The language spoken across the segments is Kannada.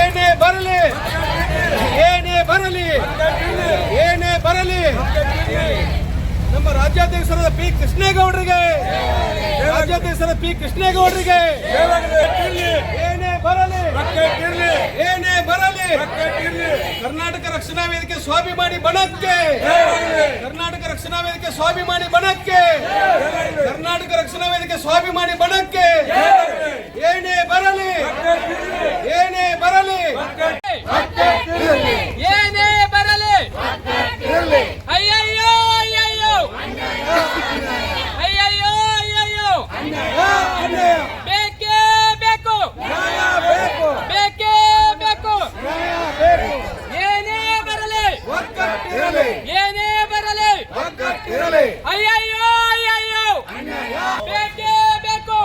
ಏನೇ ಬರಲಿ ಏನೇ ಬರಲಿ ಏನೇ ಬರಲಿ. ನಮ್ಮ ರಾಜ್ಯಾಧ್ಯಕ್ಷರಾದ ಪಿ ಕೃಷ್ಣೇಗೌಡರಿಗೆ, ರಾಜ್ಯಾಧ್ಯಕ್ಷರಾದ ಪಿ ಕೃಷ್ಣೇಗೌಡರಿಗೆ, ಏನೇ ಬರಲಿ ಏನೇ ಬರಲಿ, ಕರ್ನಾಟಕ ರಕ್ಷಣಾ ವೇದಿಕೆ ಸ್ವಾಭಿಮಾನಿ ಬಣಕ್ಕೆ, ಕರ್ನಾಟಕ ರಕ್ಷಣಾ ವೇದಿಕೆ ಸ್ವಾಭಿಮಾನಿ ಬಣಕ್ಕೆ, ಕರ್ನಾಟಕ ರಕ್ಷಣಾ ವೇದಿಕೆ ಸ್ವಾಭಿಮಾನಿ ಬಣಕ್ಕೆ ಏನೇ ಬರಲಿ ಏನೇ ಬರಲಿ ಏನೇ ಬರಲಿ ಅಯ್ಯಯ್ಯೋ ಅಯ್ಯಯ್ಯೋ ಅಯ್ಯಯ್ಯೋ ಅಯ್ಯಯ್ಯೋ ಬೇಕೇ ಬೇಕು ಬೇಕೇ ಬೇಕು ಏನೇ ಬರಲಿ ಏನೇ ಬರಲಿ ಅಯ್ಯಯ್ಯೋ ಅಯ್ಯಯ್ಯೋ ಬೇಕೇ ಬೇಕು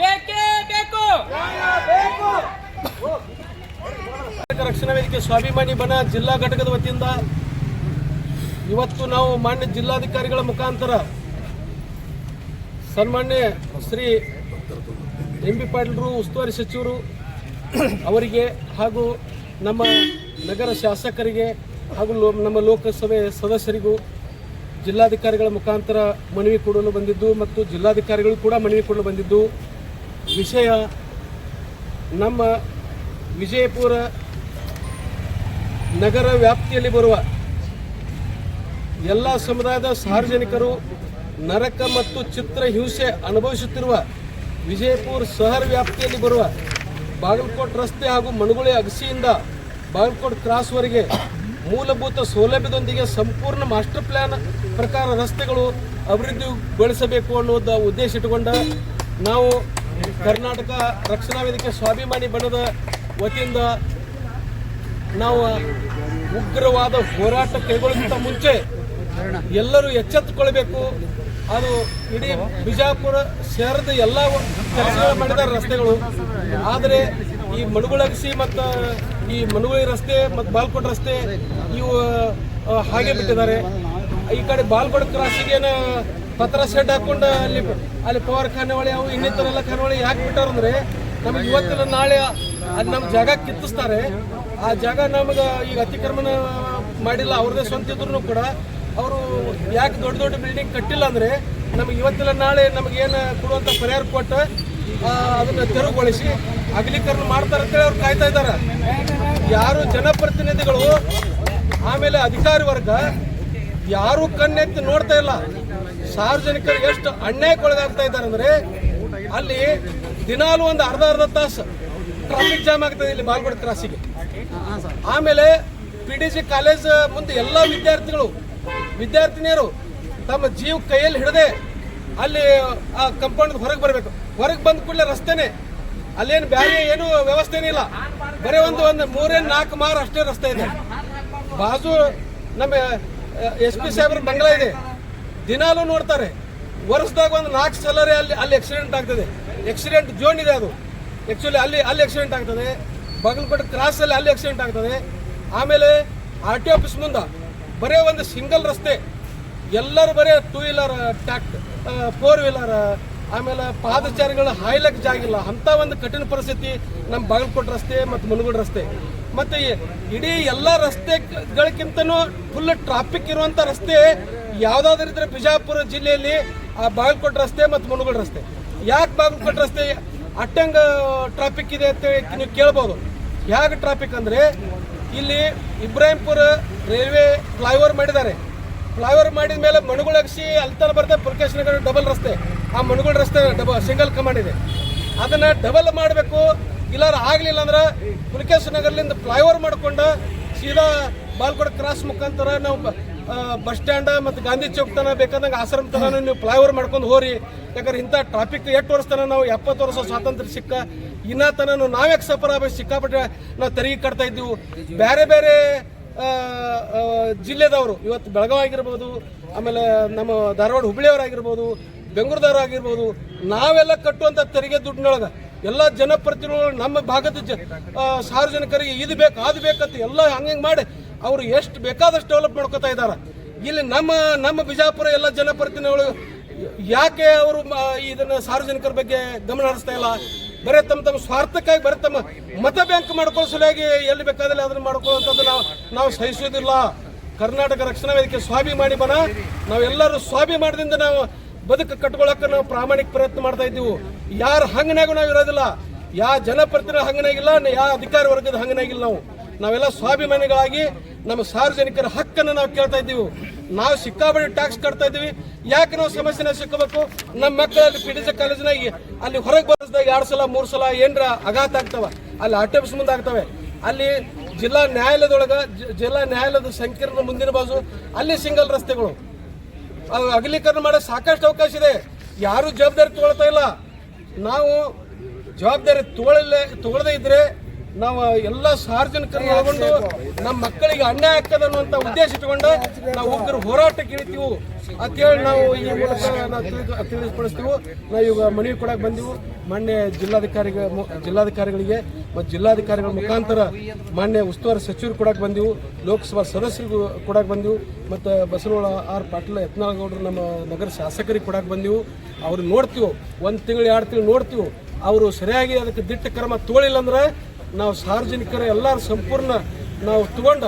ಬೇಕೇ ಬೇಕು ಕರ್ನಾಟಕ ರಕ್ಷಣಾ ವೇದಿಕೆ ಸ್ವಾಭಿಮಾನಿ ಬಣ ಜಿಲ್ಲಾ ಘಟಕದ ವತಿಯಿಂದ ಇವತ್ತು ನಾವು ಮಾನ್ಯ ಜಿಲ್ಲಾಧಿಕಾರಿಗಳ ಮುಖಾಂತರ ಸನ್ಮಾನ್ಯ ಶ್ರೀ ಎಂ ಬಿ ಪಾಟೀಲ್ರು, ಉಸ್ತುವಾರಿ ಸಚಿವರು ಅವರಿಗೆ ಹಾಗೂ ನಮ್ಮ ನಗರ ಶಾಸಕರಿಗೆ ಹಾಗೂ ನಮ್ಮ ಲೋಕಸಭೆ ಸದಸ್ಯರಿಗೂ ಜಿಲ್ಲಾಧಿಕಾರಿಗಳ ಮುಖಾಂತರ ಮನವಿ ಕೊಡಲು ಬಂದಿದ್ದು ಮತ್ತು ಜಿಲ್ಲಾಧಿಕಾರಿಗಳು ಕೂಡ ಮನವಿ ಕೊಡಲು ಬಂದಿದ್ದು ವಿಷಯ ನಮ್ಮ ವಿಜಯಪುರ ನಗರ ವ್ಯಾಪ್ತಿಯಲ್ಲಿ ಬರುವ ಎಲ್ಲ ಸಮುದಾಯದ ಸಾರ್ವಜನಿಕರು ನರಕ ಮತ್ತು ಚಿತ್ರ ಹಿಂಸೆ ಅನುಭವಿಸುತ್ತಿರುವ ವಿಜಯಪುರ ಸಹರ್ ವ್ಯಾಪ್ತಿಯಲ್ಲಿ ಬರುವ ಬಾಗಲಕೋಟ್ ರಸ್ತೆ ಹಾಗೂ ಮಣಗುಳಿ ಅಗಸಿಯಿಂದ ಬಾಗಲಕೋಟ್ ಕ್ರಾಸ್ವರೆಗೆ ಮೂಲಭೂತ ಸೌಲಭ್ಯದೊಂದಿಗೆ ಸಂಪೂರ್ಣ ಮಾಸ್ಟರ್ ಪ್ಲಾನ್ ಪ್ರಕಾರ ರಸ್ತೆಗಳು ಅಭಿವೃದ್ಧಿಗೊಳಿಸಬೇಕು ಅನ್ನೋದ ಉದ್ದೇಶ ಇಟ್ಟುಕೊಂಡ ನಾವು ಕರ್ನಾಟಕ ರಕ್ಷಣಾ ವೇದಿಕೆ ಸ್ವಾಭಿಮಾನಿ ಬಣದ ವತಿಯಿಂದ ನಾವು ಉಗ್ರವಾದ ಹೋರಾಟ ಕೈಗೊಳ್ಳುವಂತ ಮುಂಚೆ ಎಲ್ಲರೂ ಎಚ್ಚೆತ್ತುಕೊಳ್ಬೇಕು. ಅದು ಇಡೀ ಬಿಜಾಪುರ ಶಹರದ ಎಲ್ಲ ಕೆಲಸಗಳು ಮಾಡಿದ್ದಾರೆ ರಸ್ತೆಗಳು. ಆದರೆ ಈ ಮಡುಗುಳಗಿಸಿ ಮತ್ತು ಈ ಮಡುಗುಳಿ ರಸ್ತೆ ಮತ್ತು ಬಾಲ್ಕೋಟ್ ರಸ್ತೆ ಇವು ಹಾಗೆ ಬಿಟ್ಟಿದ್ದಾರೆ. ಈ ಕಡೆ ಬಾಲ್ಕೋಟ್ ಕ್ರಾಸಿಗೇನು ಪತ್ರ ಶೆಡ್ ಹಾಕೊಂಡು ಅಲ್ಲಿ ಅಲ್ಲಿ ಪವರ್ ಖಾನಾವಳಿ, ಅವು ಇನ್ನಿತರೆಲ್ಲ ಖಾನಾವಳಿ ಯಾಕೆ ಬಿಟ್ಟಾರಂದ್ರೆ, ನಮಗೆ ಇವತ್ತಿನ ನಾಳೆ ಅದು ನಮ್ಮ ಜಾಗ ಕಿತ್ತಿಸ್ತಾರೆ. ಆ ಜಾಗ ನಮಗೆ ಈಗ ಅತಿಕ್ರಮಣ ಮಾಡಿಲ್ಲ, ಅವ್ರದೇ ಸ್ವಂತ ಇದ್ರು ಕೂಡ ಅವರು ಯಾಕೆ ದೊಡ್ಡ ದೊಡ್ಡ ಬಿಲ್ಡಿಂಗ್ ಕಟ್ಟಿಲ್ಲ ಅಂದ್ರೆ ನಮಗೆ ಇವತ್ತಿಲ್ಲ, ನಾಳೆ ನಮಗೇನು ಕೊಡುವಂಥ ಪರಿಹಾರ ಕೊಟ್ಟು ಅದನ್ನು ತೆರವುಗೊಳಿಸಿ ಅಗಲೀಕರಣ ಮಾಡ್ತಾರೆ ಅಂತೇಳಿ ಅವ್ರು ಕಾಯ್ತಾ ಇದ್ದಾರೆ. ಯಾರು ಜನಪ್ರತಿನಿಧಿಗಳು, ಆಮೇಲೆ ಅಧಿಕಾರಿ ವರ್ಗ, ಯಾರು ಕಣ್ಣೆತ್ತಿ ನೋಡ್ತಾ ಇಲ್ಲ. ಸಾರ್ವಜನಿಕರಿಗೆ ಎಷ್ಟು ಅನ್ಯಾಯಕ್ಕೊಳಗಾಗ್ತಾ ಇದ್ದಾರೆ ಅಂದ್ರೆ ಅಲ್ಲಿ ದಿನಾಲು ಒಂದು ಅರ್ಧ ಅರ್ಧ ತಾಸು ಟ್ರಾಫಿಕ್ ಜಾಮ್ ಆಗ್ತದೆ ಇಲ್ಲಿ ಬಾಲ್ಗೋಡ್ ಕ್ರಾಸಿಗೆ ಆಮೇಲೆ ಪಿ ಡಿ ಸಿ ಕಾಲೇಜ್ ಮುಂದೆ ಎಲ್ಲ ವಿದ್ಯಾರ್ಥಿಗಳು, ವಿದ್ಯಾರ್ಥಿನಿಯರು ತಮ್ಮ ಜೀವ ಕೈಯಲ್ಲಿ ಹಿಡದೆ ಅಲ್ಲಿ, ಆ ಕಂಪೌಂಡ್ ಹೊರಗೆ ಬರಬೇಕು. ಹೊರಗೆ ಬಂದ ಕೂಡಲೇ ರಸ್ತೆನೆ. ಅಲ್ಲೇನು ಬೇರೆ ಏನು ವ್ಯವಸ್ಥೆನೇ ಇಲ್ಲ. ಬರೀ ಒಂದು ಒಂದು ಮೂರೇ, ನಾಲ್ಕು ಮಾರು ಅಷ್ಟೇ ರಸ್ತೆ ಇದೆ. ಬಾಜು ನಮ್ಮ ಎಸ್ ಪಿ ಸಾಹೇಬ್ರ ಬಂಗ್ಲ ಇದೆ. ದಿನಾಲೂ ನೋಡ್ತಾರೆ. ವರ್ಷದಾಗ ಒಂದು ನಾಲ್ಕು ಸಲರೇ ಅಲ್ಲಿ ಅಲ್ಲಿ ಆಕ್ಸಿಡೆಂಟ್ ಆಗ್ತದೆ. ಆಕ್ಸಿಡೆಂಟ್ ಜೋನ್ ಇದೆ ಅದು. ಆ್ಯಕ್ಚುಲಿ ಅಲ್ಲಿ ಅಲ್ಲಿ ಆಕ್ಸಿಡೆಂಟ್ ಆಗ್ತದೆ. ಬಾಗಲಕೋಟೆ ಕ್ರಾಸಲ್ಲಿ ಅಲ್ಲಿ ಆಕ್ಸಿಡೆಂಟ್ ಆಗ್ತದೆ. ಆಮೇಲೆ ಆರ್ ಟಿ ಆಫೀಸ್ ಮುಂದೆ ಬರೀ ಒಂದು ಸಿಂಗಲ್ ರಸ್ತೆ. ಎಲ್ಲರೂ ಬರೀ ಟೂ ವೀಲರ್ ಟ್ಯಾಕ್ಟ್ ಫೋರ್ ವೀಲರ್ ಆಮೇಲೆ ಪಾದಚಾರಿಗಳು ಹಾಯ್ಲಕ್ಕೆ ಜಾಗಿಲ್ಲ ಅಂಥ ಒಂದು ಕಠಿಣ ಪರಿಸ್ಥಿತಿ ನಮ್ಮ ಬಾಗಲಕೋಟೆ ರಸ್ತೆ ಮತ್ತು ಮುನಗೋಡು ರಸ್ತೆ. ಮತ್ತು ಇಡೀ ಎಲ್ಲ ರಸ್ತೆಗಳಿಗಿಂತನೂ ಫುಲ್ ಟ್ರಾಫಿಕ್ ಇರುವಂಥ ರಸ್ತೆ ಯಾವುದಾದ್ರೂ ಇದ್ರೆ ಬಿಜಾಪುರ ಜಿಲ್ಲೆಯಲ್ಲಿ ಆ ಬಾಗಲಕೋಟೆ ರಸ್ತೆ ಮತ್ತು ಮುನಗೋಡು ರಸ್ತೆ. ಯಾಕೆ ಬಾಗಲಕೋಟೆ ರಸ್ತೆ ಅಟ್ಟಂಗ ಟ್ರಾಫಿಕ್ ಇದೆ ಅಂತ ನೀವು ಕೇಳ್ಬೋದು. ಹೇಗೆ ಟ್ರಾಫಿಕ್ ಅಂದರೆ ಇಲ್ಲಿ ಇಬ್ರಾಹಿಂಪುರ ರೈಲ್ವೆ ಫ್ಲೈಓವರ್ ಮಾಡಿದ್ದಾರೆ. ಫ್ಲೈಓವರ್ ಮಾಡಿದ ಮೇಲೆ ಮಣಗುಳಗಿಸಿ ಅಲ್ತಾನ ಬರ್ತದೆ ಪುಲ್ಕೇಶ್ ನಗರ ಡಬಲ್ ರಸ್ತೆ. ಆ ಮಣಗುಳ ರಸ್ತೆ ಡಬಲ್ ಸಿಂಗಲ್ ಕಮಾಂಡ್ ಇದೆ. ಅದನ್ನು ಡಬಲ್ ಮಾಡಬೇಕು. ಇಲ್ಲಾರ ಆಗಲಿಲ್ಲ ಅಂದ್ರೆ ಪುಲ್ಕೇಶ್ ನಗರ್ಲಿಂದ ಫ್ಲೈಓವರ್ ಮಾಡಿಕೊಂಡು ಸೀದಾ ಬಾಲ್ಕೋಡ್ ಕ್ರಾಸ್ ಮುಖಾಂತರ ನಾವು ಬಸ್ ಸ್ಟ್ಯಾಂಡ್ ಮತ್ತು ಗಾಂಧಿ ಚೌಕ್ ತನ ಬೇಕಾದಂಗೆ ಆಶ್ರಮ ತನ ನೀವು ಫ್ಲೈಓವರ್ ಮಾಡ್ಕೊಂಡು ಹೋರಿ. ಯಾಕಂದ್ರೆ ಇಂಥ ಟ್ರಾಫಿಕ್ ಎಷ್ಟು ವರ್ಷ ತನ ನಾವು ಎಪ್ಪತ್ತು ವರ್ಷ ಸ್ವಾತಂತ್ರ್ಯ ಸಿಕ್ಕ ಇನ್ನ ತನ ನಾವ್ಯಾಕೆ ಸಫರ್ ಆಗ್ಬೇಕು ಸಿಕ್ಕಾಪಟ್ಟೆ ನಾವು ತೆರಿಗೆ ಕಟ್ತಾ ಇದ್ದೀವಿ. ಬೇರೆ ಬೇರೆ ಜಿಲ್ಲೆದವರು, ಇವತ್ತು ಬೆಳಗಾವಿ ಆಗಿರ್ಬೋದು ಆಮೇಲೆ ನಮ್ಮ ಧಾರವಾಡ ಹುಬ್ಳಿಯವರಾಗಿರ್ಬೋದು ಬೆಂಗಳೂರದವ್ರು ಆಗಿರ್ಬೋದು ನಾವೆಲ್ಲ ಕಟ್ಟುವಂಥ ತೆರಿಗೆ ದುಡ್ಡಿನೊಳಗೆ ಎಲ್ಲ ಜನಪ್ರತಿನಿಧಿಗಳು ನಮ್ಮ ಭಾಗದ ಜ ಸಾರ್ವಜನಿಕರಿಗೆ ಇದು ಬೇಕು, ಅದು ಬೇಕಂತ ಎಲ್ಲ ಹಂಗೆ ಮಾಡಿ ಅವರು ಎಷ್ಟು ಬೇಕಾದಷ್ಟು ಡೆವಲಪ್ ಮಾಡ್ಕೋತಾ ಇದ್ದಾರೆ. ಇಲ್ಲಿ ನಮ್ಮ ನಮ್ಮ ಬಿಜಾಪುರ ಎಲ್ಲ ಜನಪ್ರತಿನಿಧಿಗಳು ಯಾಕೆ ಅವರು ಇದನ್ನು ಸಾರ್ವಜನಿಕರ ಬಗ್ಗೆ ಗಮನ ಹರಿಸ್ತಾ ಇಲ್ಲ? ಬರೀ ತಮ್ಮ ತಮ್ಮ ಸ್ವಾರ್ಥಕ್ಕಾಗಿ ಬರೀ ತಮ್ಮ ಮತ ಬ್ಯಾಂಕ್ ಮಾಡ್ಕೊಳ್ಳೋ ಸಲುವಾಗಿ ಎಲ್ಲಿ ಬೇಕಾದಲ್ಲಿ ಅದನ್ನ ಮಾಡ್ಕೊಳ್ಳೋಂಥದ್ದು ನಾವು ನಾವು ಸಹಿಸೋದಿಲ್ಲ ಕರ್ನಾಟಕ ರಕ್ಷಣಾ ವೇದಿಕೆ ಸ್ವಾಭಿಮಾನಿ ಬನ. ನಾವೆಲ್ಲರೂ ಸ್ವಾಭಿಮಾನದಿಂದ ನಾವು ಬದುಕು ಕಟ್ಕೊಳ್ಳೋಕೆ ನಾವು ಪ್ರಾಮಾಣಿಕ ಪ್ರಯತ್ನ ಮಾಡ್ತಾ ಇದ್ದೀವಿ. ಯಾರ ಹಂಗನಾಗೂ ನಾವು ಇರೋದಿಲ್ಲ. ಯಾವ ಜನಪ್ರತಿನಿಧಿ ಹಂಗನಾಗಿಲ್ಲ ಯಾವ ಅಧಿಕಾರಿ ವರ್ಗದ ಹಂಗನಾಗಿಲ್ಲ ನಾವು. ನಾವೆಲ್ಲ ಸ್ವಾಭಿಮಾನಿಗಳಾಗಿ ನಮ್ಮ ಸಾರ್ವಜನಿಕರ ಹಕ್ಕನ್ನು ನಾವು ಕೇಳ್ತಾ ಇದ್ದೀವಿ. ನಾವು ಸಿಕ್ಕಾಬಡಿ ಟ್ಯಾಕ್ಸ್ ಕಟ್ತಾ ಇದ್ದೀವಿ. ಯಾಕೆ ನಾವು ಸಮಸ್ಯೆನ ಸಿಕ್ಕಬೇಕು? ನಮ್ಮ ಮಕ್ಕಳಲ್ಲಿ ಪಿ ಡಿ ಸಿ ಕಾಲೇಜಿನಾಗ ಅಲ್ಲಿ ಹೊರಗೆ ಬರೋದಾಗ ಎರಡು ಸಲ, ಮೂರು ಸಲ ಏನರ ಆಘಾತ ಆಗ್ತಾವ? ಅಲ್ಲಿ ಆಟೋಬ್ಸ್ ಮುಂದೆ ಆಗ್ತವೆ ಅಲ್ಲಿ ಜಿಲ್ಲಾ ನ್ಯಾಯಾಲಯದೊಳಗೆ ಜಿಲ್ಲಾ ನ್ಯಾಯಾಲಯದ ಸಂಕೀರ್ಣ ಮುಂದಿನ ಬಾಜು. ಅಲ್ಲಿ ಸಿಂಗಲ್ ರಸ್ತೆಗಳು. ಅದು ಅಗಲೀಕರಣ ಮಾಡೋ ಸಾಕಷ್ಟು ಅವಕಾಶ ಇದೆ. ಯಾರು ಜವಾಬ್ದಾರಿ ತಗೊಳ್ತಾ ಇಲ್ಲ. ನಾವು ಜವಾಬ್ದಾರಿ ತಗೊಳ್ಳಲೇ ತಗೊಳ್ಳದೇ ಇದ್ರೆ ನಾವು ಎಲ್ಲ ಸಾರ್ವಜನಿಕರನ್ನ ಒಳಗೊಂಡು ನಮ್ಮ ಮಕ್ಕಳಿಗೆ ಅನ್ಯಾಯ ಆಗ್ತದೆ ಅನ್ನುವಂತ ಉದ್ದೇಶ ಇಟ್ಕೊಂಡು ನಾವು ಉಗ್ರ ಹೋರಾಟಕ್ಕೆ ಇಳಿತೀವಿ ಅಂತೇಳಿ ನಾವು ಈ ಮೂಲಕ ನಾವು ನಾವು ಈಗ ಮನವಿ ಕೊಡಕ್ಕೆ ಬಂದೆವು. ಮಾನ್ಯ ಜಿಲ್ಲಾಧಿಕಾರಿ ಜಿಲ್ಲಾಧಿಕಾರಿಗಳಿಗೆ ಮತ್ತು ಜಿಲ್ಲಾಧಿಕಾರಿಗಳ ಮುಖಾಂತರ ಮಾನ್ಯ ಉಸ್ತುವಾರಿ ಸಚಿವರು ಕೊಡಕ್ಕೆ ಬಂದೆವು. ಲೋಕಸಭಾ ಸದಸ್ಯರಿಗೂ ಕೊಡಕ್ಕೆ ಬಂದೆವು. ಮತ್ತು ಬಸವನಗೌಡ ಆರ್ ಪಾಟೀಲ್ ಯತ್ನಾಳಗೌಡರು ನಮ್ಮ ನಗರ ಶಾಸಕರಿಗೆ ಕೊಡಕ್ಕೆ ಬಂದೆವು. ಅವ್ರು ನೋಡ್ತೀವಿ. ಒಂದು ತಿಂಗಳು, ಎರಡು ತಿಂಗಳು ನೋಡ್ತೀವಿ. ಅವರು ಸರಿಯಾಗಿ ಅದಕ್ಕೆ ದಿಟ್ಟ ಕ್ರಮ ತೋಳಿಲ್ಲ ಅಂದ್ರೆ ನಾವು ಸಾರ್ವಜನಿಕರ ಎಲ್ಲರ ಸಂಪೂರ್ಣ ನಾವು ತಗೊಂಡ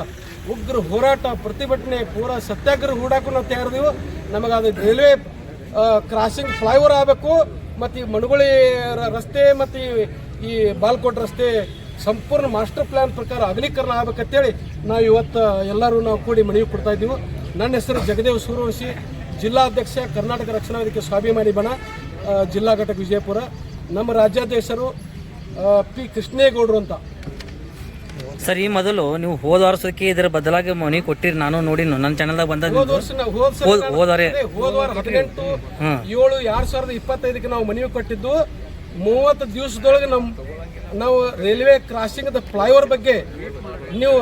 ಉಗ್ರ ಹೋರಾಟ ಪ್ರತಿಭಟನೆ ಪೂರಾ ಸತ್ಯಾಗ್ರಹ ಹೂಡಾಕು ನಾವು ತಯಾರಿದೀವಿ ನಮಗೆ ಅದು ರೈಲ್ವೆ ಕ್ರಾಸಿಂಗ್ ಫ್ಲೈಓವರ್ ಆಗಬೇಕು. ಮತ್ತು ಈ ಮಣಗುಳಿ ರಸ್ತೆ ಮತ್ತು ಈ- ಬಾಲ್ಕೋಟ್ ರಸ್ತೆ ಸಂಪೂರ್ಣ ಮಾಸ್ಟರ್ ಪ್ಲಾನ್ ಪ್ರಕಾರ ಅಗಲೀಕರಣ ಆಗ್ಬೇಕಂತೇಳಿ ನಾವು ಇವತ್ತು ಎಲ್ಲರೂ ನಾವು ಕೂಡಿ ಮನವಿ ಕೊಡ್ತಾ ಇದ್ದೀವಿ. ನನ್ನ ಹೆಸರು ಜಗದೇವ್ ಸೂರ್ಯವಂಶಿ. ಜಿಲ್ಲಾಧ್ಯಕ್ಷ ಕರ್ನಾಟಕ ರಕ್ಷಣಾ ವೇದಿಕೆ ಸ್ವಾಭಿಮಾನಿ ಬಣ ಜಿಲ್ಲಾ ಘಟಕ ವಿಜಯಪುರ. ನಮ್ಮ ರಾಜ್ಯಾಧ್ಯಕ್ಷರು ಪಿ ಕೃಷ್ಣೇಗೌಡರು ಅಂತ. ಸರ್ ಈ ಮೊದಲು ನೀವು ಹೋದ ವರ್ಷಕ್ಕೆ ಇದರ ಬದಲಾಗಿ ಮನಿ ಕೊಟ್ಟಿರಿ ನಾನು ನೋಡಿ ನನ್ನ ಚಾನಲ್ದಾಗ ಬಂದ ಹೋದ ವರ್ಷ ನಾವು ಹೋದ ಸಲ ಹೋದ್- ನಾನು- ಹೋದವಾರೆ. ಹೋದ ವಾರ ಹದಿನೆಂಟು ಏಳು ಎರಡ್ ಸಾವಿರದ ಇಪ್ಪತ್ತೈದಕ್ಕೆ ನಾವು ಮನವಿ ಕೊಟ್ಟಿದ್ದು. ಮೂವತ್ತು ದಿವಸದೊಳಗೆ ನಮ್ ನಾವು ರೈಲ್ವೆ ಕ್ರಾಸಿಂಗ್ ದ ಫ್ಲೈಓವರ್ ಬಗ್ಗೆ ನೀವು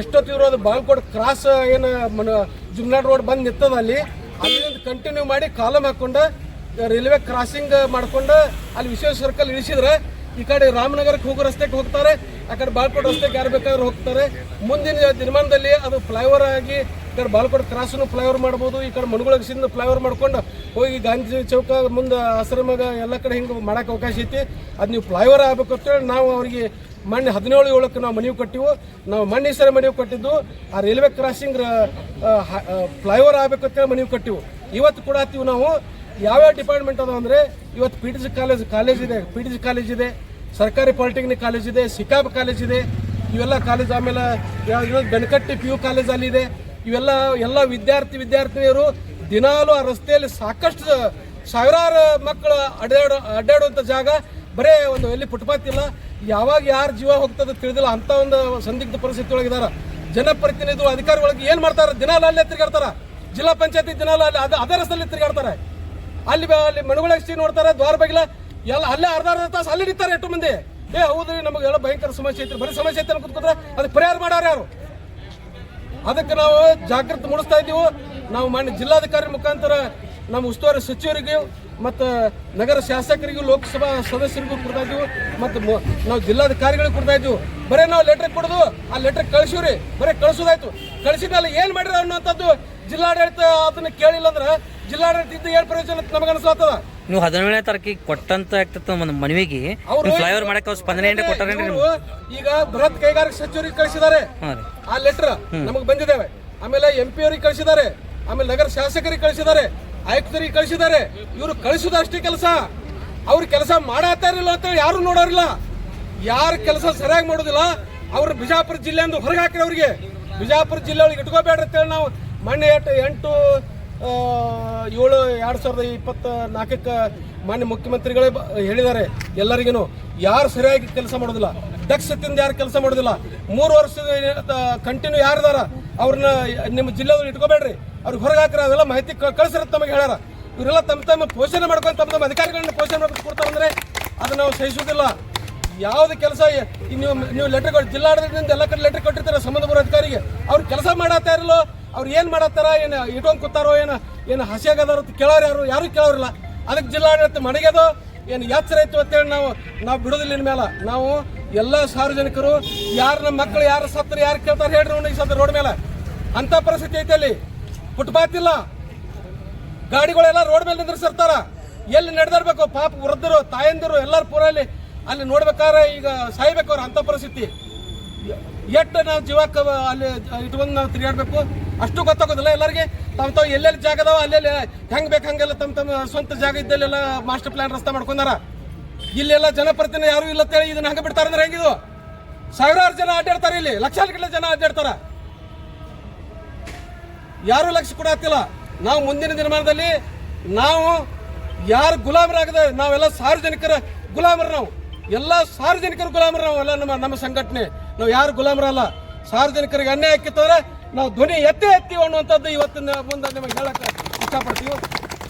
ಎಷ್ಟೊತ್ತಿರೋದು ಬಾಲ್ಕೋಟ್ ಕ್ರಾಸ್ ಏನು ಜುಗ್ನಾಡ್ ಜುಮ್ನಾಡ್ ರೋಡ್ ಬಂದು ನಿಂತದ ಅಲ್ಲಿ. ಅಲ್ಲಿಂದ ಕಂಟಿನ್ಯೂ ಮಾಡಿ ಕಾಲಮ್ ಹಾಕೊಂಡು ರೈಲ್ವೆ ಕ್ರಾಸಿಂಗ್ ಮಾಡ್ಕೊಂಡು ಅಲ್ಲಿ ವಿಶೇಷ ಸರ್ಕಲ್ ಇಳಿಸಿದ್ರೆ ಈ ಕಡೆ ರಾಮನಗರಕ್ಕೆ ಹೋಗೋ ರಸ್ತೆಗೆ ಹೋಗ್ತಾರೆ, ಆ ಕಡೆ ಬಾಲ್ಕೋಟ್ ರಸ್ತೆಗೆ ಯಾರು ಬೇಕಾದ್ರೂ ಹೋಗ್ತಾರೆ. ಮುಂದಿನ ದಿನಮಾನದಲ್ಲಿ ಅದು ಫ್ಲೈಓವರ್ ಆಗಿ ಈ ಕಡೆ ಬಾಲ್ಕೋಟ್ ಕ್ರಾಸನ್ನು ಫ್ಲೈಓವರ್ ಮಾಡ್ಬೋದು, ಈ ಕಡೆ ಮಣಗುಳಗಸಿಂದ ಫ್ಲೈಓವರ್ ಮಾಡ್ಕೊಂಡು ಹೋಗಿ ಗಾಂಧಿ ಚೌಕ ಮುಂದೆ ಆಶ್ರಮಗ ಎಲ್ಲ ಕಡೆ ಹಿಂಗೆ ಮಾಡೋಕೆ ಅವಕಾಶ ಐತಿ. ಅದು ನೀವು ಫ್ಲೈಓವರ್ ಆಗಬೇಕು ಅಂತೇಳಿ ನಾವು ಅವರಿಗೆ ಮಣ್ಣು ಹದಿನೇಳು ಏಳಕ್ಕೆ ನಾವು ಮನವಿ ಕೊಟ್ಟಿವು. ನಾವು ಮೊನ್ನೆ ಸರಿ ಮನವಿ ಕೊಟ್ಟಿದ್ದು. ಆ ರೈಲ್ವೆ ಕ್ರಾಸಿಂಗ್ ಫ್ಲೈಓವರ್ ಆಗಬೇಕು ಅಂತೇಳಿ ಮನವಿ ಕೊಟ್ಟಿವು. ಇವತ್ತು ಕೂಡ ಹತ್ತೀವಿ ನಾವು. ಯಾವ್ಯಾವ ಡಿಪಾರ್ಟ್ಮೆಂಟ್ ಅದಾವ ಅಂದರೆ, ಇವತ್ತು P T C college college ಇದೆ ಪಿ ಟಿ ಸಿ ಕಾಲೇಜ್ ಇದೆ, ಸರ್ಕಾರಿ ಪಾಲಿಟೆಕ್ನಿಕ್ ಕಾಲೇಜ್ ಇದೆ ಸಿಕಾಬ್ ಕಾಲೇಜ್ ಇದೆ, ಇವೆಲ್ಲ ಕಾಲೇಜ್ ಆಮೇಲೆ ಬೆನಕಟ್ಟಿ ಪಿ ಯು ಕಾಲೇಜ್ ಅಲ್ಲಿದೆ ಇವೆಲ್ಲ, ಎಲ್ಲ ವಿದ್ಯಾರ್ಥಿ ವಿದ್ಯಾರ್ಥಿನಿಯರು ದಿನಾಲು ಆ ರಸ್ತೆಯಲ್ಲಿ ಸಾಕಷ್ಟು ಸಾವಿರಾರು ಮಕ್ಕಳು ಅಡ್ಡಾಡೋ ಅಡ್ಡಾಡುವಂಥ ಜಾಗ. ಬರೇ ಒಂದು ಎಲ್ಲಿ ಫುಟ್ಪಾತ್ ಇಲ್ಲ. ಯಾವಾಗ ಯಾರು ಜೀವ ಹೋಗ್ತದೆ ತಿಳಿದಿಲ್ಲ. ಅಂತ ಒಂದು ಸಂದಿಗ್ಧ ಪರಿಸ್ಥಿತಿ ಒಳಗಿದಾರ ಜನಪ್ರತಿನಿಧಿಗಳು, ಅಧಿಕಾರಿಗಳಿಗೆ ಏನು ಮಾಡ್ತಾರೆ? ದಿನಾಲು ಅಲ್ಲೇ ತಿರುಗಾಡ್ತಾರ. ಜಿಲ್ಲಾ ಪಂಚಾಯತಿ ದಿನಾಲು ಅಲ್ಲಿ ಅದೇ ರಸ್ತೆಯಲ್ಲಿ ತಿರುಗಾಡ್ತಾರೆ. ಅಲ್ಲಿ ಅಲ್ಲಿ ಮಣಗುಳಗಿ ನೋಡ್ತಾರೆ, ದ್ವಾರ ಬಾಗಿಲ, ಎಲ್ಲ ಅಲ್ಲೇ ಅರ್ಧ ಅರ್ಧ ತಾಸು ಅಲ್ಲಿ ನಿಂತಾರೆ ಎಷ್ಟು ಮಂದಿ. ಏ, ಹೌದ್ರಿ, ನಮಗೆ ಎಲ್ಲ ಭಯಂಕರ ಸಮಸ್ಯೆ ಐತ್ರಿ, ಬರೀ ಸಮಸ್ಯೆ ಐತೆ ಕೂತ್ಕೊಂಡ್ರೆ ಅದಕ್ಕೆ ಪರಿಹಾರ ಮಾಡೋರು ಯಾರು? ಅದಕ್ಕೆ ನಾವು ಜಾಗೃತಿ ಮೂಡಿಸ್ತಾ ಇದ್ದೀವಿ. ನಾವು ಮಾನ್ಯ ಜಿಲ್ಲಾಧಿಕಾರಿ ಮುಖಾಂತರ ನಮ್ಮ ಉಸ್ತುವಾರಿ ಸಚಿವರಿಗೂ ಮತ್ತು ನಗರ ಶಾಸಕರಿಗೂ, ಲೋಕಸಭಾ ಸದಸ್ಯರಿಗೂ ಕೊಡ್ತಾ ಇದ್ದೀವಿ. ಮತ್ತು ನಾವು ಜಿಲ್ಲಾಧಿಕಾರಿಗಳಿಗೂ ಕೊಡ್ತಾ ಇದ್ದೀವಿ. ಬರೀ ನಾವು ಲೆಟ್ರ್ ಕೊಡೋದು, ಆ ಲೆಟರ್ ಕಳಿಸಿವ್ರಿ. ಬರೀ ಕಳಿಸೋದಾಯ್ತು. ಕಳಿಸಿದ್ಮೇಲೆ ಏನು ಮಾಡಿರೋ ಅನ್ನೋಂಥದ್ದು ಜಿಲ್ಲಾಡಳಿತ ಅದನ್ನ ಕೇಳಿಲ್ಲ ಅಂದ್ರೆ ಜಿಲ್ಲಾಡಳಿತ ಇದ್ದ ಏನ್ ಪ್ರಯೋಜನ ನಮಗೆ ಅನಿಸ್ಲಾತದ ನೀವು ಹದಿನೇಳನೇ ತಾರೀಕಿಗೆ ಕೊಟ್ಟಂತ ಆಗ್ತದ ಒಂದು ಮನವಿಗೆ ನೀವು ಫ್ಲೈಓವರ್ ಮಾಡಕ್ಕೆ ಅವ್ರು ಸ್ಪಂದನೆ ಏನ್ರಿ ಕೊಟ್ಟಾರೇನ್ರಿ ಇವ್ರು ಈಗ ಬೃಹತ್ ಕೈಗಾರಿಕಾ ಸಚಿವರಿಗೆ ಕಳಿಸಿದ್ದಾರೆ. ಹಾಂ ರೀ. ಆ ಲೆಟರ್ ನಮಗೆ ಬಂದಿದ್ದೇವೆ. ಆಮೇಲೆ ಎಂ ಪಿ ಅವರಿಗೆ ಕಳಿಸಿದ್ದಾರೆ. ಆಮೇಲೆ ನಗರ ಶಾಸಕರಿಗೆ ಕಳಿಸಿದ್ದಾರೆ. ಆಯುಕ್ತರಿಗೆ ಕಳಿಸಿದ್ದಾರೆ. ಇವರು ಕಳಿಸೋದು ಅಷ್ಟೇ ಕೆಲಸ. ಅವ್ರ ಕೆಲಸ ಮಾಡತ್ತಾರಿಲ್ಲ ಅಂತ ಯಾರು ನೋಡೋರಿಲ್ಲ. ಯಾರ ಕೆಲಸ ಸರಿಯಾಗಿ ಮಾಡೋದಿಲ್ಲ. ಅವ್ರು ಬಿಜಾಪುರ ಜಿಲ್ಲೆ ಅಂದು ಹೊರಗೆ ಹಾಕಿರಿ ಅವ್ರಿಗೆ. ಬಿಜಾಪುರ ಜಿಲ್ಲೆ ಒಳಗೆ ಇಟ್ಕೋಬೇಡ್ರಿ ಅಂತೇಳಿ ನಾವು ಮೊನ್ನೆ ಎಟ್ಟು ಎಂಟು ಏಳು ಎರಡು ಸಾವಿರದ ಇಪ್ಪತ್ತ ನಾಲ್ಕಕ್ಕೆ ಮಾನ್ಯ ಮುಖ್ಯಮಂತ್ರಿಗಳೇ ಹೇಳಿದ್ದಾರೆ ಎಲ್ಲರಿಗೂ ಯಾರು ಸರಿಯಾಗಿ ಕೆಲಸ ಮಾಡೋದಿಲ್ಲ, ದಕ್ಷತೆಯಿಂದ ಯಾರು ಕೆಲಸ ಮಾಡೋದಿಲ್ಲ. ಮೂರು ವರ್ಷದ ಕಂಟಿನ್ಯೂ ಯಾರಿದಾರ, ಅವ್ರನ್ನ ನಿಮ್ಮ ಜಿಲ್ಲೆಯವ್ರು ಇಟ್ಕೋಬೇಡ್ರಿ. ಅವ್ರಿಗೆ ಹೊರಗೆ ಹಾಕಿರ ಅವೆಲ್ಲ ಮಾಹಿತಿ ಕ- ಕಳ್ಸಿರತ್ತೆ ನಮಗೆ ಹೇಳ್ಯಾರ. ಇವರೆಲ್ಲ ತಮ್ಮ ತಮ್ಮ ಪೋಷಣೆ ಮಾಡ್ಕೊಂಡು ತಮ್ಮ ತಮ್ಮ ಅಧಿಕಾರಿಗಳನ್ನ ಪೋಷಣೆ ಮಾಡ್ಕೊಂಡು ಕೊಡ್ತಾರಂದ್ರೆ ಅದನ್ನ ನಾವು ಸಹಿಸೋದಿಲ್ಲ ಯಾವ್ದು ಕೆಲಸ ನೀವು ನೀವು ಲೆಟರ್ ಕೊಟ್ಟು ಜಿಲ್ಲಾಡಳಿತದಿಂದ ಎಲ್ಲ ಕಡೆ ಲೆಟರ್ ಕೊಟ್ಟಿರ್ತಾರೆ ಸಂಬಂಧಪಟ್ಟ ಅಧಿಕಾರಿಗೆ. ಅವ್ರು ಕೆಲಸ ಮಾಡತ್ತಾ ಇರಲ್ಲ ಅವ್ರು ಏನು ಮಾಡತ್ತಾರ, ಏನು ಇಟ್ಕೊಂಡ್ ಕೂತಾರೋ, ಏನು ಏನು ಹಸಿಯಾಗದಾರ ಅಂತ ಕೇಳೋರು ಯಾರು? ಯಾರು ಕೇಳೋರಿಲ್ಲ. ಅದಕ್ಕೆ ಜಿಲ್ಲಾಡಳಿತ ಮನೆಗೆದೋ ಏನು ಇತ್ತು ಅಂತೇಳಿ ನಾವು ನಾವು ಬಿಡೋದಿಲ್ಲ ಇನ್ಮೇಲೆ. ನಾವು ಎಲ್ಲ ಸಾರ್ವಜನಿಕರು, ಯಾರು ನಮ್ಮ ಮಕ್ಕಳು ಯಾರು ಸತ್ತರು, ಯಾರು ಕೇಳ್ತಾರೆ ಹೇಳ್ರಿ ನೋಡಿ ಸತ್ತ ರೋಡ್ ಮೇಲೆ. ಅಂತ ಪರಿಸ್ಥಿತಿ ಐತೆ ಅಲ್ಲಿ. ಫುಟ್ಪಾತ್ ಇಲ್ಲ ಗಾಡಿಗಳೆಲ್ಲ ರೋಡ್ ಮೇಲೆ ನಿಂದ್ರಿಸಿರ್ತಾರ. ಎಲ್ಲಿ ನಡೆದಿರ್ಬೇಕು ಪಾಪ ವೃದ್ಧರು, ತಾಯಂದಿರು, ಎಲ್ಲರೂ ಪೂರ ಅಲ್ಲಿ ನೋಡ್ಬೇಕಾದ್ರೆ ಈಗ ಸಾಯ್ಬೇಕು ಅವ್ರ ಅಂತ ಪರಿಸ್ಥಿತಿ. ಎಟ್ಟು ನಾವು ಜೀವಕ್ಕೆ ಅಲ್ಲಿ ಇಟ್ಕೊಂಡು ನಾವು ತಿರುಗಾಡ್ಬೇಕು? ಅಷ್ಟು ಗೊತ್ತಾಗೋದಿಲ್ಲ. ಎಲ್ಲರಿಗೆ ತಮ್ಮ ತಾವು ಎಲ್ಲೆಲ್ಲಿ ಜಾಗ ಅದಾವ ಅಲ್ಲೆಲ್ಲಿ ಹೆಂಗ್ ಬೇಕು ಹಂಗೆಲ್ಲ ತಮ್ಮ ತಮ್ಮ ಸ್ವಂತ ಜಾಗ ಇದ್ದಲ್ಲೆಲ್ಲ ಮಾಸ್ಟರ್ ಪ್ಲಾನ್ ರಸ್ತೆ ಮಾಡ್ಕೊಂಡಾರ? ಇಲ್ಲೆಲ್ಲ ಜನಪ್ರತಿನಿಧಿ ಯಾರು ಇಲ್ಲ ಅಂತೇಳಿ ಇದನ್ನ ಹಂಗೆ ಬಿಡ್ತಾರೆ ಅಂದ್ರೆ ಹೆಂಗಿದು? ಸಾವಿರಾರು ಜನ ಅಡ್ಡಾಡ್ತಾರೆ ಇಲ್ಲಿ. ಲಕ್ಷಾನುಗಟ್ಟಲೆ ಜನ ಅಡ್ಡಾಡ್ತಾರ ಯಾರು ಲಕ್ಷ ಕೂಡ ಆಗ್ತಿಲ್ಲ ನಾವು ಮುಂದಿನ ದಿನಮಾನದಲ್ಲಿ ನಾವು ಯಾರು ಗುಲಾಮರಾಗದೆ ನಾವೆಲ್ಲ ಸಾರ್ವಜನಿಕರ ಗುಲಾಮರು ನಾವು. ಎಲ್ಲ ಸಾರ್ವಜನಿಕರ ಗುಲಾಮರು ನಾವು, ಎಲ್ಲ ನಮ್ಮ ನಮ್ಮ ಸಂಘಟನೆ. ನಾವು ಯಾರು ಗುಲಾಮರಲ್ಲ. ಸಾರ್ವಜನಿಕರಿಗೆ ಅನ್ಯಾಯ ಆಕ್ಕಿತ್ತಂದ್ರೆ ನಾವು ಧ್ವನಿ ಎತ್ತಿ ಎತ್ತಿ ಅನ್ನುವಂಥದ್ದು ಇವತ್ತಿನ ಮುಂದೆ ನಿಮಗೆ ಹೇಳಕ್ಕೆ ಇಷ್ಟಪಡ್ತೀವಿ.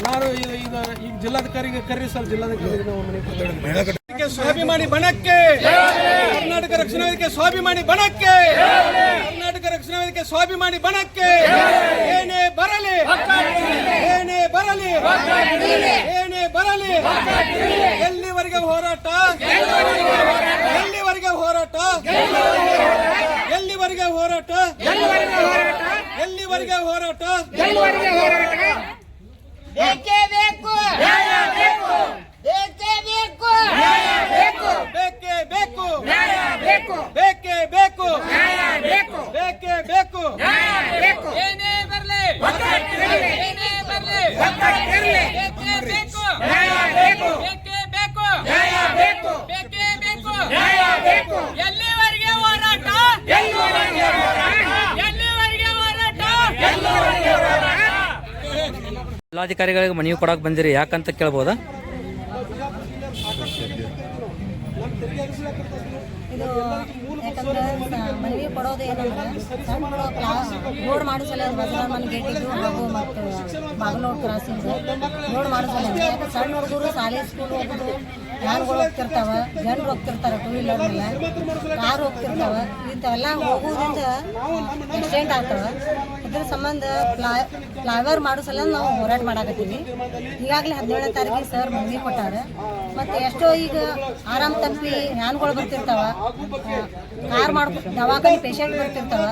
ನಾನು ಇದು ಈಗ ಜಿಲ್ಲಾಧಿಕಾರಿಗೆ ಕರೆಸಲು ಜಿಲ್ಲಾಧಿಕಾರಿಗೆ ನಾವು. ಸ್ವಾಭಿಮಾನಿ ಬಣಕ್ಕೆ. ಕರ್ನಾಟಕ ರಕ್ಷಣಾ ವೇದಿಕೆ ಸ್ವಾಭಿಮಾನಿ ಬಣಕ್ಕೆ. ಕರ್ನಾಟಕ ರಕ್ಷಣಾ ವೇದಿಕೆ ಸ್ವಾಭಿಮಾನಿ ಬಣಕ್ಕೆ. ಏನೇ ಬರಲಿ. ಏನೇ ಬರಲಿ. ಏನೇ ಬರಲಿ. ಎಲ್ಲಿವರೆಗೆ ಹೋರಾಟ? ಎಲ್ಲಿವರೆಗೆ ಹೋರಾಟ? ಎಲ್ಲಿವರೆಗೆ ಹೋರಾಟ? ಎಲ್ಲಿವರೆಗೆ ಹೋರಾಟ? ಬೇಕೇ ಬೇಕು? ನ್ಯಾಯ ಬೇಕು. ಬೇಕೇ ಬೇಕು? ನ್ಯಾಯ ಬೇಕು. ಬೇಕೇ ಬೇಕು. ನ್ಯಾಯ ಬೇಕು. ಬೇಕೇ ಬೇಕು. ನ್ಯಾಯ ಬೇಕು. ಬೇಕೇ ಬೇಕು. ನ್ಯಾಯ ಬೇಕು. ಏನೇ ಬರಲಿ. ಏನೇ ಬರ್ಲಿ ಒಗ್ಗಟ್ಟಿರಲಿ. ಬೇಕೇ ಬೇಕು ನ್ಯಾಯ ಬೇಕು ಬೇಕೇ ಬೇಕು ನ್ಯಾಯ ಬೇಕು ಬೇಕೇ ಬೇಕು ನ್ಯಾಯ ಬೇಕು ಎಲ್ಲಿವರೆಗೆ ಹೋರಾಟ ಎಲ್ಲೂರಿಗೆ ಹೋರಾಟ ಎಲ್ಲಿವರೆಗೆ ಹೋರಾಟ ಎಲ್ಲೂರಿಗೆ ಹೋರಾಟ ಜಿಲ್ಲಾಧಿಕಾರಿಗಳಿಗೆ ಮನವಿ ಕೊಡಕ್ಕೆ ಬಂದಿರಿ, ಯಾಕಂತ ಕೇಳ್ಬೋದಾ? ಇದು ಮನವಿ ಕೊಡೋದು ಏನಂದ್ರೆ ಸಣ್ಣ ರೋಡ್ ಮಾಡಿಸಲ್ಲ ಬಸವನ ಗೇಟಿಗೂ ಹಾಗೂ ಮತ್ತು ಕ್ರಾಸಿಂಗ್ ರೋಡ್ ಸಣ್ಣ ಹುಡುಗರು ಶಾಲೆ ಸ್ಕೂಲ್ ಹೋಗೋದು ವ್ಯಾನ್ಗಳು ಹೋಗ್ತಿರ್ತಾವ? ಜನರು ಹೋಗ್ತಿರ್ತಾರೆ ಟೂ ವೀಲರ್ ಮೇಲೆ. ಕಾರ್ ಹೋಗ್ತಿರ್ತಾವ. ಇಂಥವೆಲ್ಲ ಹೋಗೋದ್ರಿಂದ ಆಕ್ಸಿಡೆಂಟ್ ಆಗ್ತಾವ. ಇದ್ರ ಸಂಬಂಧ ಫ್ಲಾ ಮಾಡೋ ಸಲ ನಾವು ಹೋರಾಟ ಮಾಡಾಕತ್ತೀವಿ. ಈಗಾಗಲೇ ಹದಿನೇಳನೇ ತಾರೀಕಿಗೆ ಸರ್ ಮನವಿ ಕೊಟ್ಟಾರ. ಮತ್ತೆ ಎಷ್ಟೋ ಈಗ ಆರಾಮ್ ತಪ್ಪಿ ವ್ಯಾನ್ಗಳು ಬರ್ತಿರ್ತಾವ. ಕಾರ್ ಮಾಡ್ಕೊ, ದವಾಖಾನೆ ಪೇಷಂಟ್ ಬರ್ತಿರ್ತಾವ.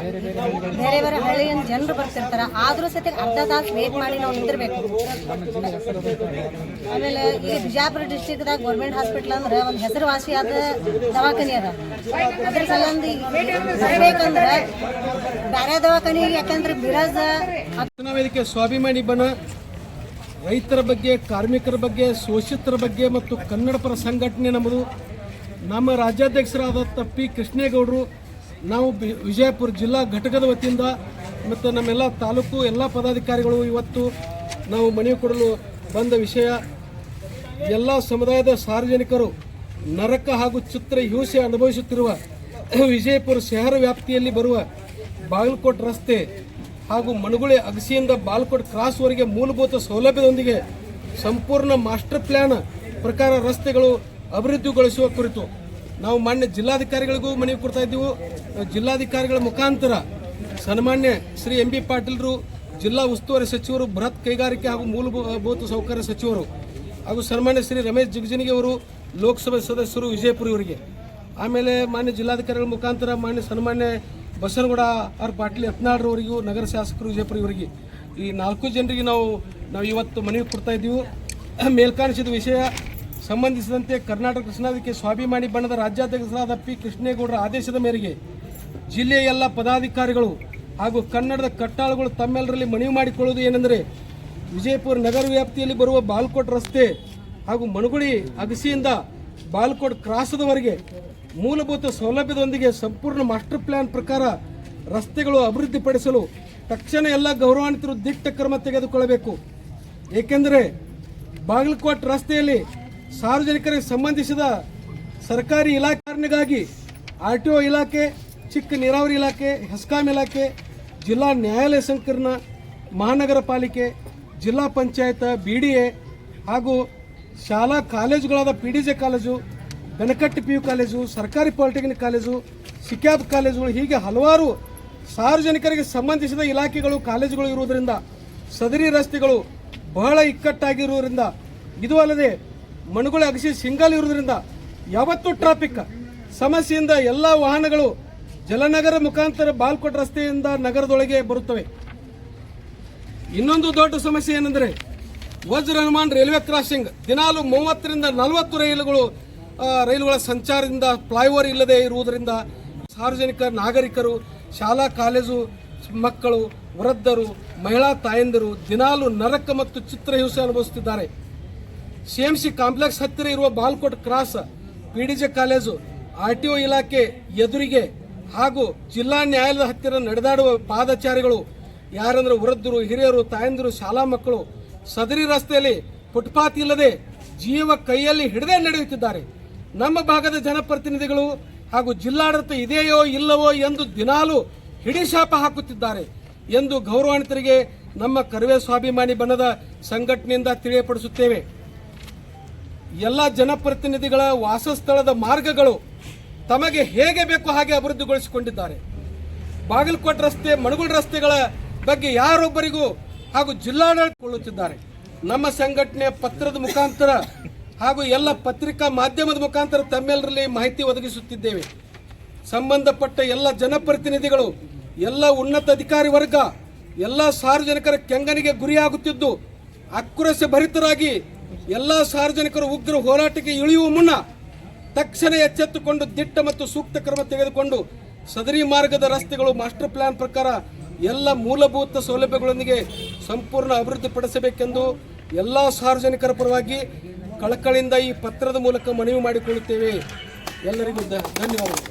ಬೇರೆ ಬೇರೆ ಹಳ್ಳಿಯಿಂದ ಜನರು ಬರ್ತಿರ್ತಾರ. ಆದರೂ ಸತಿ ಅರ್ಧ ತಾಸು ವೇಟ್ ಮಾಡಿ ನಾವು ನಿಂತಿರ್ಬೇಕು ಆಮೇಲೆ ಈ ಬಿಜಾಪುರ ಡಿಸ್ಟಿಕ್ದಾಗ ಗೌರ್ಮೆಂಟ್ ಹಾಸ್ಪಿಟಲ್ ಅಂದ್ರೆ ಒಂದು ಹೆಸರುವಾಸಿಯಾದ ದವಾಖಾನೆ ಅದ ಅದ್ರ ಸಲಂದಿ ಬರಬೇಕಂದ್ರೆ ಬೇರೆ ದವಾಖಾನೆ ಯಾಕಂದ್ರೆ ಬಿರಾಜ ವೇದಿಕೆ ಸ್ವಾಭಿಮಾನಿ ಬಣ, ರೈತರ ಬಗ್ಗೆ, ಕಾರ್ಮಿಕರ ಬಗ್ಗೆ, ಶೋಷಿತರ ಬಗ್ಗೆ ಮತ್ತು ಕನ್ನಡ ಪರ ಸಂಘಟನೆ ನಮ್ಮದು. ನಮ್ಮ ರಾಜ್ಯಾಧ್ಯಕ್ಷರಾದ ತಪ್ಪಿ ಕೃಷ್ಣೇಗೌಡರು, ನಾವು ವಿಜಯಪುರ ಜಿಲ್ಲಾ ಘಟಕದ ವತಿಯಿಂದ ಮತ್ತು ನಮ್ಮೆಲ್ಲ ತಾಲೂಕು ಎಲ್ಲ ಪದಾಧಿಕಾರಿಗಳು ಇವತ್ತು ನಾವು ಮನವಿ ಕೊಡಲು ಬಂದ ವಿಷಯ. ಎಲ್ಲ ಸಮುದಾಯದ ಸಾರ್ವಜನಿಕರು ನರಕ ಹಾಗೂ ಚಿತ್ರ ಹಿಂಸೆ ಅನುಭವಿಸುತ್ತಿರುವ ವಿಜಯಪುರ ಶಹರ ವ್ಯಾಪ್ತಿಯಲ್ಲಿ ಬರುವ ಬಾಗಲಕೋಟ್ ರಸ್ತೆ ಹಾಗೂ ಮಣಗುಳಿ ಅಗಸಿಯಿಂದ ಬಾಲ್ಕೋಟ್ ಕ್ರಾಸ್ವರೆಗೆ ಮೂಲಭೂತ ಸೌಲಭ್ಯದೊಂದಿಗೆ ಸಂಪೂರ್ಣ ಮಾಸ್ಟರ್ ಪ್ಲಾನ್ ಪ್ರಕಾರ ರಸ್ತೆಗಳು ಅಭಿವೃದ್ಧಿಗೊಳಿಸುವ ಕುರಿತು ನಾವು ಮಾನ್ಯ ಜಿಲ್ಲಾಧಿಕಾರಿಗಳಿಗೂ ಮನವಿ ಕೊಡ್ತಾ ಇದ್ದೀವಿ. ಜಿಲ್ಲಾಧಿಕಾರಿಗಳ ಮುಖಾಂತರ ಸನ್ಮಾನ್ಯ ಶ್ರೀ ಎಂ ಬಿ ಪಾಟೀಲ್ರು, ಜಿಲ್ಲಾ ಉಸ್ತುವಾರಿ ಸಚಿವರು, ಬೃಹತ್ ಕೈಗಾರಿಕೆ ಹಾಗೂ ಮೂಲಭೂತ ಸೌಕರ್ಯ ಸಚಿವರು ಹಾಗೂ ಸನ್ಮಾನ್ಯ ಶ್ರೀ ರಮೇಶ್ ಜಿಗಜಿನಿಗೆ ಅವರು ಲೋಕಸಭೆ ಸದಸ್ಯರು ವಿಜಯಪುರ ಇವರಿಗೆ ಆಮೇಲೆ ಮಾನ್ಯ ಜಿಲ್ಲಾಧಿಕಾರಿಗಳ ಮುಖಾಂತರ ಮಾನ್ಯ ಸನ್ಮಾನ್ಯ ಬಸನಗೌಡ ಆರ್ ಪಾಟೀಲ್ ಯತ್ನಾಳ್ರವರಿಗೂ ನಗರ ಶಾಸಕರು ವಿಜಯಪುರ ಇವರಿಗೆ ಈ ನಾಲ್ಕು ಜನರಿಗೆ ನಾವು ನಾವು ಇವತ್ತು ಮನವಿ ಕೊಡ್ತಾ ಇದ್ದೀವಿ. ಮೇಲ್ಕಾಣಿಸಿದ ವಿಷಯ ಸಂಬಂಧಿಸಿದಂತೆ ಕರ್ನಾಟಕ ಕೃಷ್ಣಾಧಿಕೆ ಸ್ವಾಭಿಮಾನಿ ಬಣ್ಣದ ರಾಜ್ಯಾಧ್ಯಕ್ಷರಾದ ಪಿ ಕೃಷ್ಣೇಗೌಡರ ಆದೇಶದ ಮೇರೆಗೆ ಜಿಲ್ಲೆಯ ಎಲ್ಲ ಪದಾಧಿಕಾರಿಗಳು ಹಾಗೂ ಕನ್ನಡದ ಕಟ್ಟಾಳುಗಳು ತಮ್ಮೆಲ್ಲರಲ್ಲಿ ಮನವಿ ಮಾಡಿಕೊಳ್ಳುವುದು ಏನೆಂದರೆ ವಿಜಯಪುರ ನಗರ ವ್ಯಾಪ್ತಿಯಲ್ಲಿ ಬರುವ ಬಾಲ್ಕೋಟ್ ರಸ್ತೆ ಹಾಗೂ ಮಣಗುಳಿ ಅಗಸಿಯಿಂದ ಬಾಲ್ಕೋಟ್ ಕ್ರಾಸದವರೆಗೆ ಮೂಲಭೂತ ಸೌಲಭ್ಯದೊಂದಿಗೆ ಸಂಪೂರ್ಣ ಮಾಸ್ಟರ್ ಪ್ಲಾನ್ ಪ್ರಕಾರ ರಸ್ತೆಗಳು ಅಭಿವೃದ್ಧಿಪಡಿಸಲು ತಕ್ಷಣ ಎಲ್ಲ ಗೌರವಾನ್ವಿತರು ದಿಟ್ಟ ಕ್ರಮ ತೆಗೆದುಕೊಳ್ಳಬೇಕು. ಏಕೆಂದರೆ ಬಾಗಲಕೋಟ್ ರಸ್ತೆಯಲ್ಲಿ ಸಾರ್ವಜನಿಕರಿಗೆ ಸಂಬಂಧಿಸಿದ ಸರ್ಕಾರಿ ಇಲಾಖೆಗಾಗಿ ಆರ್ ಟಿ ಒ ಇಲಾಖೆ, ಚಿಕ್ಕ ನೀರಾವರಿ ಇಲಾಖೆ, ಹೆಸ್ಕಾಂ ಇಲಾಖೆ, ಜಿಲ್ಲಾ ನ್ಯಾಯಾಲಯ ಸಂಕೀರ್ಣ ಮಹಾನಗರ ಪಾಲಿಕೆ ಜಿಲ್ಲಾ ಪಂಚಾಯತ್ ಬಿ ಡಿ ಎ ಹಾಗೂ ಶಾಲಾ ಕಾಲೇಜುಗಳಾದ P D J college, Benakatti P U college, ಸರ್ಕಾರಿ ಪಾಲಿಟೆಕ್ನಿಕ್ ಕಾಲೇಜು ಸಿಕ್ಯಾಬ್ ಕಾಲೇಜುಗಳು ಹೀಗೆ ಹಲವಾರು ಸಾರ್ವಜನಿಕರಿಗೆ ಸಂಬಂಧಿಸಿದ ಇಲಾಖೆಗಳು, ಕಾಲೇಜುಗಳು ಇರುವುದರಿಂದ, ಸದರಿ ರಸ್ತೆಗಳು ಬಹಳ ಇಕ್ಕಟ್ಟಾಗಿರುವುದರಿಂದ, ಇದು ಅಲ್ಲದೆ ಮಣುಗುಳಿ ಅಗಸಿ ಸಿಂಗಲ್ ಇರುವುದರಿಂದ ಯಾವತ್ತೂ ಟ್ರಾಫಿಕ್ ಸಮಸ್ಯೆಯಿಂದ ಎಲ್ಲ ವಾಹನಗಳು ಜಲನಗರ ಮುಖಾಂತರ ಬಾಲ್ಕೋಟ್ ರಸ್ತೆಯಿಂದ ನಗರದೊಳಗೆ ಬರುತ್ತವೆ. ಇನ್ನೊಂದು ದೊಡ್ಡ ಸಮಸ್ಯೆ ಏನಂದ್ರೆ ವಜ್ರ ಹನುಮಾನ್ ರೈಲ್ವೆ ಕ್ರಾಸಿಂಗ್. ದಿನಾಲು ಮೂವತ್ತರಿಂದ ನಲವತ್ತು ರೈಲುಗಳು ರೈಲುಗಳ ಸಂಚಾರದಿಂದ ಫ್ಲೈಓವರ್ ಇಲ್ಲದೆ ಇರುವುದರಿಂದ ಸಾರ್ವಜನಿಕ ನಾಗರಿಕರು, ಶಾಲಾ, ಕಾಲೇಜು ಮಕ್ಕಳು, ವೃದ್ಧರು, ಮಹಿಳಾ ತಾಯಂದಿರು ದಿನಾಲು ನರಕ ಮತ್ತು ಚಿತ್ರಹಿಂಸೆ ಅನುಭವಿಸುತ್ತಿದ್ದಾರೆ. ಸಿಎಂಸಿ ಕಾಂಪ್ಲೆಕ್ಸ್ ಹತ್ತಿರ ಇರುವ Bagalkot cross PDJ college RTO ಇಲಾಖೆ ಎದುರಿಗೆ ಹಾಗೂ ಜಿಲ್ಲಾ ನ್ಯಾಯಾಲಯದ ಹತ್ತಿರ ನಡೆದಾಡುವ ಪಾದಚಾರಿಗಳು ಯಾರಂದ್ರೆ ವೃದ್ಧರು, ಹಿರಿಯರು, ತಾಯಂದಿರು, ಶಾಲಾ ಮಕ್ಕಳು, ಸದರಿ ರಸ್ತೆಯಲ್ಲಿ ಫುಟ್ಪಾತ್ ಇಲ್ಲದೆ ಜೀವ ಕೈಯಲ್ಲಿ ಹಿಡದೆ ನಡೆಯುತ್ತಿದ್ದಾರೆ. ನಮ್ಮ ಭಾಗದ ಜನಪ್ರತಿನಿಧಿಗಳು ಹಾಗೂ ಜಿಲ್ಲಾಡಳಿತ ಇದೆಯೋ ಇಲ್ಲವೋ ಎಂದು ದಿನಾಲು ಹಿಡಿಶಾಪ ಹಾಕುತ್ತಿದ್ದಾರೆ ಎಂದು ಗೌರವಾನ್ವಿತರಿಗೆ ನಮ್ಮ ಕರವೇ ಸ್ವಾಭಿಮಾನಿ ಬಣ್ಣದ ಸಂಘಟನೆಯಿಂದ ತಿಳಿಯಪಡಿಸುತ್ತೇವೆ. ಎಲ್ಲ ಜನಪ್ರತಿನಿಧಿಗಳ ವಾಸಸ್ಥಳದ ಮಾರ್ಗಗಳು ತಮಗೆ ಹೇಗೆ ಬೇಕು ಹಾಗೆ ಅಭಿವೃದ್ಧಿಗೊಳಿಸಿಕೊಂಡಿದ್ದಾರೆ. ಬಾಗಲಕೋಟೆ ರಸ್ತೆ, ಮಣಗುಳ ರಸ್ತೆಗಳ ಬಗ್ಗೆ ಯಾರೊಬ್ಬರಿಗೂ ಹಾಗೂ ಜಿಲ್ಲಾಡಳಿತಗೊಳ್ಳುತ್ತಿದ್ದಾರೆ. ನಮ್ಮ ಸಂಘಟನೆ ಪತ್ರದ ಮುಖಾಂತರ ಹಾಗೂ ಎಲ್ಲ ಪತ್ರಿಕಾ ಮಾಧ್ಯಮದ ಮುಖಾಂತರ ತಮ್ಮೆಲ್ಲರಲ್ಲಿ ಮಾಹಿತಿ ಒದಗಿಸುತ್ತಿದ್ದೇವೆ. ಸಂಬಂಧಪಟ್ಟ ಎಲ್ಲ ಜನಪ್ರತಿನಿಧಿಗಳು, ಎಲ್ಲ ಉನ್ನತ ಅಧಿಕಾರಿ ವರ್ಗ, ಎಲ್ಲ ಸಾರ್ವಜನಿಕರ ಕೆಂಗನಿಗೆ ಗುರಿಯಾಗುತ್ತಿದ್ದು ಆಕ್ರೋಶ ಭರಿತರಾಗಿ ಎಲ್ಲ ಸಾರ್ವಜನಿಕರು ಉಗ್ರ ಹೋರಾಟಕ್ಕೆ ಇಳಿಯುವ ಮುನ್ನ ತಕ್ಷಣ ಎಚ್ಚೆತ್ತುಕೊಂಡು ದಿಟ್ಟ ಮತ್ತು ಸೂಕ್ತ ಕ್ರಮ ತೆಗೆದುಕೊಂಡು ಸದರಿ ಮಾರ್ಗದ ರಸ್ತೆಗಳು ಮಾಸ್ಟರ್ ಪ್ಲಾನ್ ಪ್ರಕಾರ ಎಲ್ಲ ಮೂಲಭೂತ ಸೌಲಭ್ಯಗಳೊಂದಿಗೆ ಸಂಪೂರ್ಣ ಅಭಿವೃದ್ಧಿಪಡಿಸಬೇಕೆಂದು ಎಲ್ಲ ಸಾರ್ವಜನಿಕರ ಪರವಾಗಿ ಕಳಕಳಿಯಿಂದ ಈ ಪತ್ರದ ಮೂಲಕ ಮನವಿ ಮಾಡಿಕೊಳ್ಳುತ್ತೇವೆ. ಎಲ್ಲರಿಗೂ ಧನ್ಯವಾದಗಳು.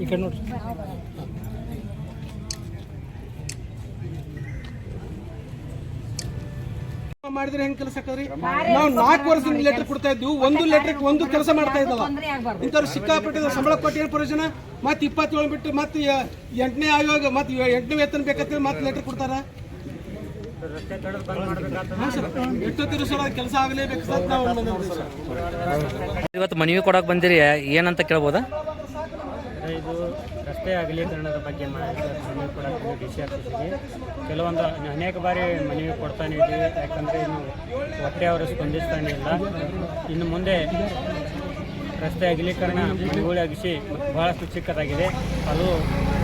ಈ ಕಡೆ ನೋಡ್ರಿ. ಮಾಡಿದ್ರೆ ಹೆಂಗ್ ಕೆಲಸ ಆಕದ್ರಿ ನಾವು ನಾಲ್ಕು ವರ್ಷದಿಂದ ಲೆಟರ್ ಕೊಡ್ತಾ ಇದ್ವಿ ಒಂದು ಲೆಟರ್ ಒಂದು ಕೆಲಸ ಮಾಡ್ತಾ ಇದ್ದಲ್ಲ. ಇಂಥವ್ರು ಸಿಕ್ಕಾಪಟ್ಟೆ ಸಂಬಳ ಕೊಟ್ಟು ಏನು ಪ್ರಯೋಜನ? ಮತ್ತೆ ಇಪ್ಪತ್ತೇಳು ಬಿಟ್ಟು ಮತ್ತೆ ಎಂಟನೇ ಆಯೋಗ ಮತ್ತೆ ಎಂಟನೇ ವೇತನ ಬೇಕಂತೇಳಿ ಮತ್ತೆ ಲೆಟರ್ ಕೊಡ್ತಾರ? ಎಷ್ಟೊತ್ತಿರು ಸರ್. ಕೆಲಸ ಆಗಲೇಬೇಕು ಸರ್ ನಾವು. ಇವತ್ತು ಮನವಿ ಕೊಡಕ್ಕೆ ಬಂದಿರಿ ಏನಂತ ಕೇಳ್ಬೋದಾ? ಇದು ರಸ್ತೆ ಅಗಲೀಕರಣದ ಬಗ್ಗೆ ಮಾಡಿ ಮನವಿ ಕೊಡಕ್ಕೆ ಡಿ ಸಿ ಕೆಲವೊಂದು ಅನೇಕ ಬಾರಿ ಮನವಿ ಕೊಡ್ತಾನೆ ಇದ್ದೀವಿ ಯಾಕಂದರೆ ಇನ್ನು ಹೊಟ್ಟೆ ಅವರು ಸ್ಪಂದಿಸ್ತಾನೆ ಇಲ್ಲ ಇನ್ನು ಮುಂದೆ ರಸ್ತೆ ಅಗಲೀಕರಣ ಮನೆಗಳು ಅಗಿಸಿ ಬಹಳಷ್ಟು ಚಿಕ್ಕದಾಗಿದೆ. ಅದು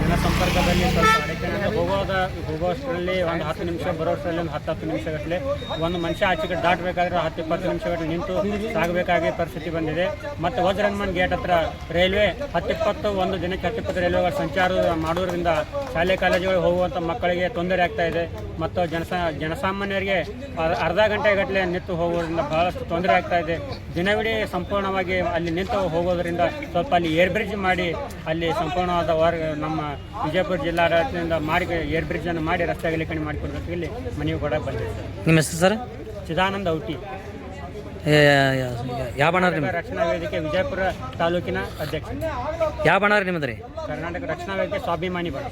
ಜನಸಂಪರ್ಕದಲ್ಲಿ ಸ್ವಲ್ಪ ಅಡಚಣೆ ಹೋಗೋದ, ಹೋಗೋಷ್ಟರಲ್ಲಿ ಒಂದು ಹತ್ತು ನಿಮಿಷ, ಬರೋಷ್ಟರಲ್ಲಿ ಒಂದು ಹತ್ತು ಹತ್ತು ನಿಮಿಷಗಟ್ಟಲೆ ಒಂದು ಮನುಷ್ಯ ಆಚೆಗೆ ದಾಟಬೇಕಾದ್ರೆ ಹತ್ತು ಇಪ್ಪತ್ತು ನಿಮಿಷಗಟ್ಟಲೆ ನಿಂತು ಸಾಗಬೇಕಾಗಿ ಪರಿಸ್ಥಿತಿ ಬಂದಿದೆ. ಮತ್ತು ವಜ್ರನ್ಮನ್ ಗೇಟ್ ಹತ್ರ ರೈಲ್ವೆ ಹತ್ತಿಪ್ಪತ್ತು ಒಂದು ದಿನಕ್ಕೆ ಹತ್ತಿಪ್ಪತ್ತು ರೈಲ್ವೆಗಳ ಸಂಚಾರ ಮಾಡೋದ್ರಿಂದ ಶಾಲೆ ಕಾಲೇಜುಗಳಿಗೆ ಹೋಗುವಂಥ ಮಕ್ಕಳಿಗೆ ತೊಂದರೆ ಆಗ್ತಾ ಇದೆ. ಮತ್ತು ಜನಸಾ, ಜನಸಾಮಾನ್ಯರಿಗೆ ಅರ್- ಅರ್ಧ ಗಂಟೆ ಗಟ್ಟಲೆ ನಿಂತು ಹೋಗೋದ್ರಿಂದ ಬಹಳಷ್ಟು ತೊಂದರೆ ಆಗ್ತಾ ಇದೆ. ದಿನವಿಡೀ ಸಂಪೂರ್ಣವಾಗಿ ಅಲ್ಲಿ ನಿಂತು ಹೋಗೋದ್ರಿಂದ ಸ್ವಲ್ಪ ಅಲ್ಲಿ ಏರ್ ಬ್ರಿಡ್ಜ್ ಮಾಡಿ ಅಲ್ಲಿ ಸಂಪೂರ್ಣವಾದ ವರ್ಗ ನಮ್ಮ ವಿಜಯಪುರ ಜಿಲ್ಲಾ ಜಿಲ್ಲಾಡಳಿತದಿಂದ ಮಾಡಿ ಏರ್ ಬ್ರಿಡ್ಜ್ ಅನ್ನು ಮಾಡಿ ರಸ್ತೆ ಅಗಲೀಕರಣ ಮಾಡಿಕೊಡ್ಬೇಕು. ಇಲ್ಲಿ ಮನವಿ ಕೂಡ ಬಂದಿದೆ. ಸರ್ ನಿಮ್ಮ ಹೆಸರು ಸರ್? ಚಿದಾನಂದ ಔಟಿ. ಯಾವ ಬಣ ರೀ ರಕ್ಷಣಾ ವೇದಿಕೆ ವಿಜಯಪುರ ತಾಲೂಕಿನ ಅಧ್ಯಕ್ಷ. ಯಾವ ಬಣ ರೀ ನಿಮ್ಮದು ರೀ ಕರ್ನಾಟಕ ರಕ್ಷಣಾ ವೇದಿಕೆ ಸ್ವಾಭಿಮಾನಿ ಬಣ